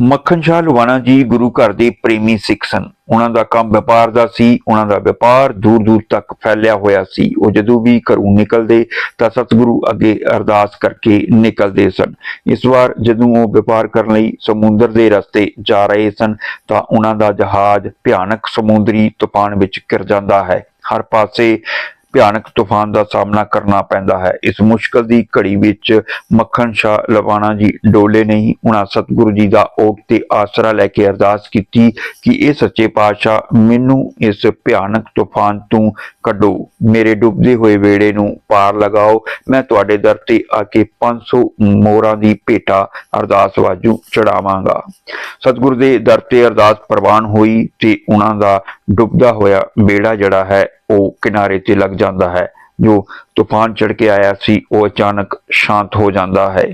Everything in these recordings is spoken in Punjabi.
ਮੱਖਣ ਸ਼ਾਹ ਲਵਾਣਾ ਜੀ ਗੁਰੂ ਘਰ ਦੇ ਪ੍ਰੇਮੀ ਸਿੱਖ ਸਨ। ਉਹਨਾਂ ਦਾ ਕੰਮ ਵਪਾਰ ਦਾ ਸੀ, ਉਹਨਾਂ ਦਾ ਵਪਾਰ ਦੂਰ ਦੂਰ ਤੱਕ ਫੈਲਿਆ ਹੋਇਆ ਸੀ। ਉਹ ਜਦੋਂ ਵੀ ਘਰੋਂ ਨਿਕਲਦੇ ਤਾਂ ਸਤਿਗੁਰੂ ਅੱਗੇ ਅਰਦਾਸ ਕਰਕੇ ਨਿਕਲਦੇ ਸਨ। ਇਸ ਵਾਰ ਜਦੋਂ ਉਹ ਵਪਾਰ ਕਰਨ ਲਈ ਸਮੁੰਦਰ ਦੇ ਰਸਤੇ ਜਾ ਰਹੇ ਸਨ ਤਾਂ ਉਹਨਾਂ ਦਾ ਜਹਾਜ਼ ਭਿਆਨਕ ਸਮੁੰਦਰੀ ਤੂਫਾਨ ਵਿੱਚ ਘਿਰ ਜਾਂਦਾ ਹੈ। ਹਰ ਪਾਸੇ ਭਿਆਨਕ ਤੂਫਾਨ ਦਾ ਸਾਹਮਣਾ ਕਰਨਾ ਪੈਂਦਾ ਹੈ। ਇਸ ਮੁਸ਼ਕਲ ਦੀ ਘੜੀ ਵਿੱਚ ਮੱਖਣ ਸ਼ਾਹ ਲਵਾਣਾ ਜੀ ਡੋਲੇ ਨਹੀਂ ਉਹਨਾਂ ਸਤਿਗੁਰੂ ਜੀ ਦਾ ਓਟ ਤੇ ਆਸਰਾ ਲੈ ਕੇ ਅਰਦਾਸ ਕੀਤੀ ਕਿ ਇਹ ਸੱਚੇ ਪਾਤਸ਼ਾਹ ਮੈਨੂੰ ਇਸ ਭਿਆਨਕ ਤੂਫਾਨ ਤੋਂ ਕੱਢੋ। ਮੇਰੇ ਡੁੱਬਦੇ ਹੋਏ ਵੇੜੇ ਨੂੰ ਪਾਰ ਲਗਾਓ। ਮੈਂ ਤੁਹਾਡੇ ਦਰ ਤੇ ਆ ਕੇ 500 ਮੋਰਾਂ ਦੀ ਭੇਟਾ ਅਰਦਾਸ ਵਾਜੂ ਚੜਾਵਾਂਗਾ। ਸਤਿਗੁਰੂ ਦੇ ਦਰ ਤੇ ਅਰਦਾਸ ਪ੍ਰਵਾਨ ਹੋਈ ਤੇ ਉਹਨਾਂ ਦਾ ਡੁੱਬਦਾ ਹੋਇਆ ਬੇੜਾ ਜਿਹੜਾ ਹੈ, ਉਹ ਕਿਨਾਰੇ ਤੇ ਲੱਗ ਜਾਂਦਾ ਹੈ। ਜੋ ਤੂਫਾਨ ਚੜ ਕੇ ਆਇਆ ਸੀ, ਉਹ ਅਚਾਨਕ ਸ਼ਾਂਤ ਹੋ ਜਾਂਦਾ ਹੈ।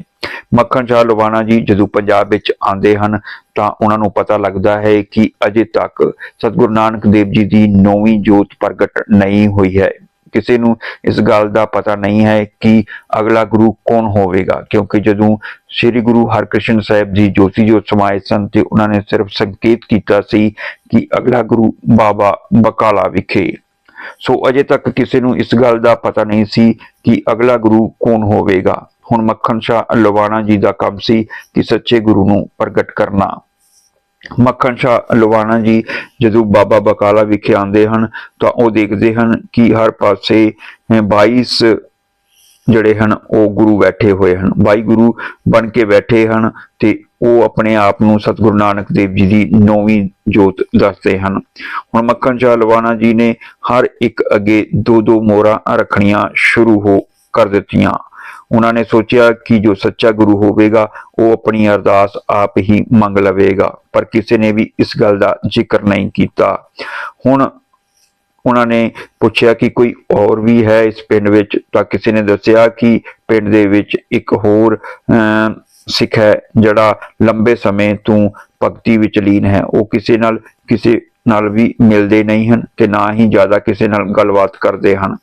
ਮੱਖਣ ਸ਼ਾਹ ਲਵਾਣਾ ਜੀ ਜਦੋਂ ਪੰਜਾਬ ਵਿੱਚ ਆਉਂਦੇ ਹਨ, ਤਾਂ ਉਹਨਾਂ ਨੂੰ ਪਤਾ ਲੱਗਦਾ ਹੈ ਕਿ ਅਜੇ ਤੱਕ ਸਤਿਗੁਰੂ ਨਾਨਕ ਦੇਵ ਜੀ ਦੀ ਨੌਵੀਂ ਜੋਤ ਪ੍ਰਗਟ ਨਹੀਂ ਹੋਈ ਹੈ। ਕਿਸੇ ਨੂੰ ਇਸ ਗੱਲ ਦਾ ਪਤਾ ਨਹੀਂ ਹੈ ਕਿ ਅਗਲਾ ਗੁਰੂ ਕੌਣ ਹੋਵੇਗਾ, ਕਿਉਂਕਿ ਜਦੋਂ ਸ੍ਰੀ ਗੁਰੂ ਹਰਕ੍ਰਿਸ਼ਨ ਸਾਹਿਬ ਜੀ ਜੋਤੀ ਜੋਤ ਸਮਾਏ ਸਨ ਤੇ ਉਹਨਾਂ ਨੇ ਸਿਰਫ ਸੰਕੇਤ ਕੀਤਾ ਸੀ ਕਿ ਅਗਲਾ ਗੁਰੂ ਬਾਬਾ ਬਕਾਲਾ ਵਿਖੇ ਸੋ ਅਜੇ ਤੱਕ ਕਿਸੇ ਨੂੰ ਇਸ ਗੱਲ ਦਾ ਪਤਾ ਨਹੀਂ ਸੀ ਕਿ ਅਗਲਾ ਗੁਰੂ ਕੌਣ ਹੋਵੇਗਾ। ਹੁਣ ਮੱਖਣ ਸ਼ਾਹ ਲਵਾਣਾ ਜੀ ਦਾ ਕੰਮ ਸੀ ਕਿ ਸੱਚੇ ਗੁਰੂ ਨੂੰ ਪ੍ਰਗਟ ਕਰਨਾ। ਮੱਖਣ ਸ਼ਾਹ ਲਵਾਣਾ ਜੀ ਜਦੋਂ ਬਾਬਾ ਬਕਾਲਾ ਵਿਖੇ ਆਉਂਦੇ ਹਨ ਤਾਂ ਉਹ ਦੇਖਦੇ ਹਨ ਕਿ ਹਰ ਪਾਸੇ ਅਹ, 22 ਜਿਹੜੇ ਹਨ ਉਹ ਗੁਰੂ ਬੈਠੇ ਹੋਏ ਹਨ। 22 ਗੁਰੂ ਬਣ ਕੇ ਬੈਠੇ ਹਨ ਤੇ ਉਹ ਆਪਣੇ ਆਪ ਨੂੰ ਸਤਿਗੁਰੂ ਨਾਨਕ ਦੇਵ ਜੀ ਦੀ ਨੌਵੀਂ ਜੋਤ ਦੱਸਦੇ ਹਨ। ਹੁਣ ਮੱਖਣ ਸ਼ਾਹ ਲਵਾਣਾ ਜੀ ਨੇ ਹਰ ਇੱਕ ਅੱਗੇ ਦੋ ਦੋ ਮੋਹਰਾਂ ਰੱਖਣੀਆਂ ਸ਼ੁਰੂ ਹੋ ਕਰ ਦਿੱਤੀਆਂ। ਉਹਨਾਂ ਨੇ ਸੋਚਿਆ ਕਿ ਜੋ ਸੱਚਾ ਗੁਰੂ ਹੋਵੇਗਾ ਉਹ ਆਪਣੀ ਅਰਦਾਸ ਆਪ ਹੀ ਮੰਗ ਲਵੇਗਾ ਪਰ ਕਿਸੇ ਨੇ ਵੀ ਇਸ ਗੱਲ ਦਾ ਜ਼ਿਕਰ ਨਹੀਂ ਕੀਤਾ। ਹੁਣ ਉਹਨਾਂ ਨੇ ਪੁੱਛਿਆ ਕਿ ਕੋਈ ਹੋਰ ਵੀ ਹੈ ਇਸ ਪਿੰਡ ਵਿੱਚ? ਤਾਂ ਕਿਸੇ ਨੇ ਦੱਸਿਆ ਕਿ ਪਿੰਡ ਦੇ ਵਿੱਚ ਇੱਕ ਹੋਰ ਅਮ, ਸਿੱਖ ਹੈ, ਜਿਹੜਾ ਲੰਬੇ ਸਮੇਂ ਤੋਂ ਭਗਤੀ ਵਿੱਚ ਲੀਨ ਹੈ, ਉਹ ਕਿਸੇ ਨਾਲ ਕਿਸੇ ਨਾਲ ਵੀ ਮਿਲਦੇ ਨਹੀਂ ਹਨ ਤੇ ਨਾ ਹੀ ਜ਼ਿਆਦਾ ਕਿਸੇ ਨਾਲ ਗੱਲਬਾਤ ਕਰਦੇ ਹਨ।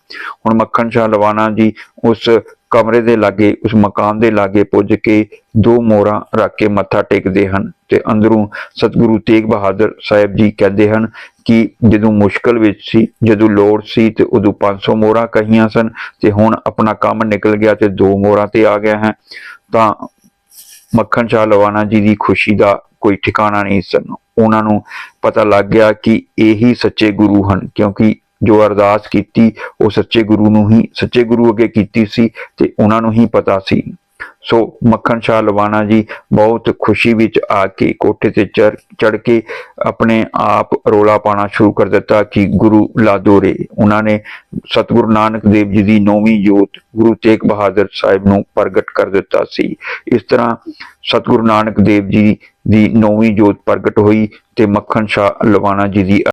ਹੁਣ ਮੱਖਣ ਸ਼ਾਹ ਲਵਾਣਾ ਜੀ ਉਸ ਕਮਰੇ ਦੇ ਲਾਗੇ, ਉਸ ਮਕਾਨ ਦੇ ਲਾਗੇ ਪੁੱਜ ਕੇ ਦੋ ਮੋਹਰਾਂ ਰੱਖ ਕੇ ਮੱਥਾ ਟੇਕਦੇ ਹਨ ਤੇ ਅੰਦਰੋਂ ਸਤਿਗੁਰੂ ਤੇਗ ਬਹਾਦਰ ਸਾਹਿਬ ਜੀ ਕਹਿੰਦੇ ਹਨ ਕਿ ਜਦੋਂ ਮੁਸ਼ਕਲ ਵਿੱਚ ਸੀ, ਜਦੋਂ ਲੋੜ ਸੀ ਤੇ ਉਦੋਂ 500 ਮੋਹਰਾਂ ਕਹੀਆਂ ਸਨ ਤੇ ਹੁਣ ਆਪਣਾ ਕੰਮ ਨਿਕਲ ਗਿਆ ਤੇ ਦੋ ਮੋਹਰਾਂ ਤੇ ਆ ਗਿਆ ਹੈ। ਤਾਂ ਮੱਖਣ ਸ਼ਾਹ ਲਵਾਨਾ ਜੀ ਦੀ ਖੁਸ਼ੀ ਦਾ ਕੋਈ ਠਿਕਾਣਾ ਨਹੀਂ ਸਨ। ਉਹਨਾਂ ਨੂੰ ਪਤਾ ਲੱਗ ਗਿਆ ਕਿ ਇਹੀ ਸੱਚੇ ਗੁਰੂ ਹਨ, ਕਿਉਂਕਿ ਜੋ ਅਰਦਾਸ ਕੀਤੀ, ਉਹ ਸੱਚੇ ਗੁਰੂ ਨੂੰ ਹੀ, ਸੱਚੇ ਗੁਰੂ ਅੱਗੇ ਕੀਤੀ ਸੀ ਤੇ ਉਹਨਾਂ ਨੂੰ ਹੀ ਪਤਾ ਸੀ। ਸੋ ਮੱਖਣ ਸ਼ਾਹ ਲਵਾਣਾ ਜੀ ਬਹੁਤ ਖੁਸ਼ੀ ਵਿੱਚ ਆ ਕੇ ਕੋਠੇ ਤੇ ਚੜ ਕੇ ਆਪਣੇ ਆਪ ਰੋਲਾ ਪਾਣਾ ਸ਼ੁਰੂ ਕਰ ਦਿੱਤਾ ਕਿ ਗੁਰੂ ਲਾਦੋਰੇ। ਉਹਨਾਂ ਨੇ ਸਤਿਗੁਰੂ ਨਾਨਕ ਦੇਵ ਜੀ ਦੀ ਨੌਵੀਂ ਜੋਤ ਗੁਰੂ ਤੇਗ ਬਹਾਦਰ ਸਾਹਿਬ ਨੂੰ ਪ੍ਰਗਟ ਕਰ ਦਿੱਤਾ ਸੀ। ਇਸ ਤਰ੍ਹਾਂ ਸਤਿਗੁਰੂ ਨਾਨਕ ਦੇਵ ਜੀ ਦੀ ਨੌਵੀਂ ਜੋਤ ਪ੍ਰਗਟ ਹੋਈ ਤੇ ਮੱਖਣ ਸ਼ਾਹ ਲਵਾਣਾ ਜੀ ਦੀ